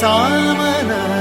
சாமனா?